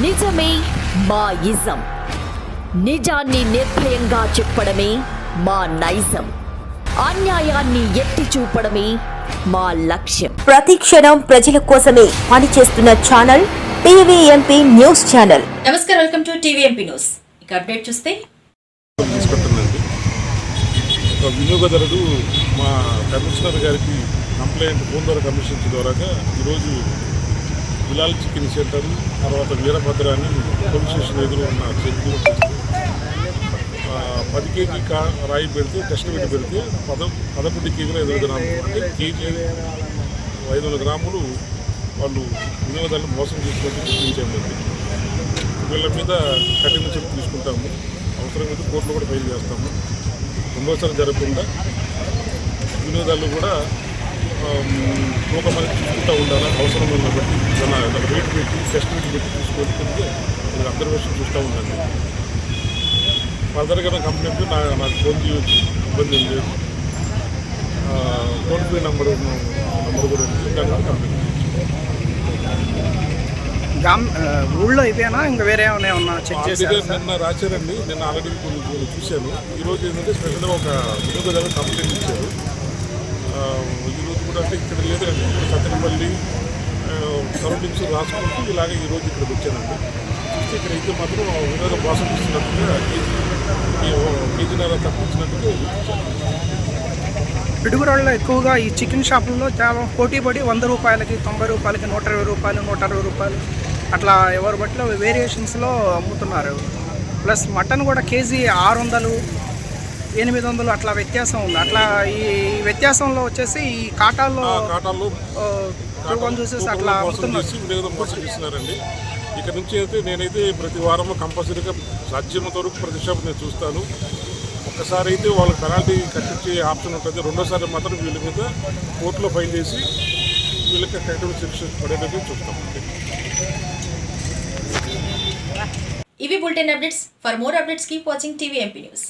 నిజమే మా ఇజం నిజాన్ని నిర్భయంగా చెప్పడమే మా నైజం. అన్యాయాన్ని ఎత్తి చూపడమే మా లక్ష్యం. ప్రతి క్షణం ప్రజల కోసమే పనిచేస్తున్న ఛానల్ టీవీఎంపీ న్యూస్ ఛానల్. నమస్కారం వెల్కమ్ టు టీవీఎంపీ న్యూస్. ఇక అప్డేట్ చూస్తే ఒక వినియోగదారుడు మా కమిషనర్ గారికి కంప్లైంట్ ఫోన్ ద్వారా కమిషన్స్ ద్వారాగా ఈరోజు బిలాల్ చికెన్ సెంటర్ తర్వాత వీరభద్రాన్ని పోలీస్ స్టేషన్ ఎదురు ఉన్న చెట్లు పది కేజీ కా రాయి పెడితే టెస్ట్ పెట్టి పెడితే పద పదకొండు కేజీలు ఐదు గ్రాములు. అంటే కేజీ ఐదు వందల గ్రాములు వాళ్ళు వినియోగదారులు మోసం చేసుకుంటూ గుర్తించామండి వీళ్ళ మీద కఠిన చర్య తీసుకుంటాము. అవసరమైతే కోర్టులో కూడా ఫైల్ చేస్తాము. రెండోసారి జరగకుండా వినోదాలు కూడా ఒక మనకి చూసుకుంటూ ఉండాలి? అవసరం ఉన్న బట్టి మన వెయిట్ పెట్టి టెస్ట్ వెయిట్ పెట్టి తీసుకుంటుంటే మీరు అబ్జర్వేషన్ చూస్తూ ఉండండి. ఫర్దర్గా నా కంప్లైంట్ నా నాకు ఫోన్ చేయొచ్చు. ఇబ్బంది ఏం లేదు. ఫ్రీ నెంబర్ నెంబర్ కూడా ఉంది. దాని కంప్లైంట్ గ్రామ్ ఊళ్ళో ఇవేనా ఇంకా వేరే ఏమైనా చెక్ సార్ నిన్న రాశారండి. నేను ఆల్రెడీ చూశాను. ఈరోజు ఏంటంటే స్పెషల్గా ఒక వినియోగదారు కంప్లైంట్ ఇచ్చారు. అంటే ఇక్కడ లేదండి ఇక్కడ సత్తెనపల్లి సరౌండింగ్స్ రాసుకుంటూ ఇలాగే ఈరోజు ఇక్కడికి వచ్చానండి. చూస్తే ఇక్కడ అయితే మాత్రం వినోద మోసం ఇస్తున్నట్టుగా కేజీ తప్పించినట్టుగా పిడుగురాళ్ళలో ఎక్కువగా ఈ చికెన్ షాపుల్లో చాలా పోటీ పడి వంద రూపాయలకి తొంభై రూపాయలకి నూట ఇరవై రూపాయలు నూట అరవై రూపాయలు అట్లా ఎవరి బట్లో వేరియేషన్స్లో అమ్ముతున్నారు. ప్లస్ మటన్ కూడా కేజీ ఆరు వందలు ఎనిమిది వందలు అట్లా వ్యత్యాసం ఉంది. అట్లా ఈ వ్యత్యాసంలో వచ్చేసి ఈ కాటాల్లో తూకం చూసేసి అట్లా చేస్తున్నారండి. ఇక్కడ నుంచి అయితే నేనైతే ప్రతి వారం కంపల్సరీగా సాధ్యమైనంత వరకు ప్రతి షాప్ నేను చూస్తాను. ఒక్కసారి అయితే వాళ్ళకి పెనాల్టీ కట్టించే ఆప్షన్ ఉంటుంది. రెండోసారి మాత్రం వీళ్ళ మీద కోర్టులో ఫైల్ చేసి వీళ్ళకి కరెక్ట్ శిక్ష పడేటట్టు చూస్తాం. ఇవి bulletin updates. For more updates keep watching TVMP news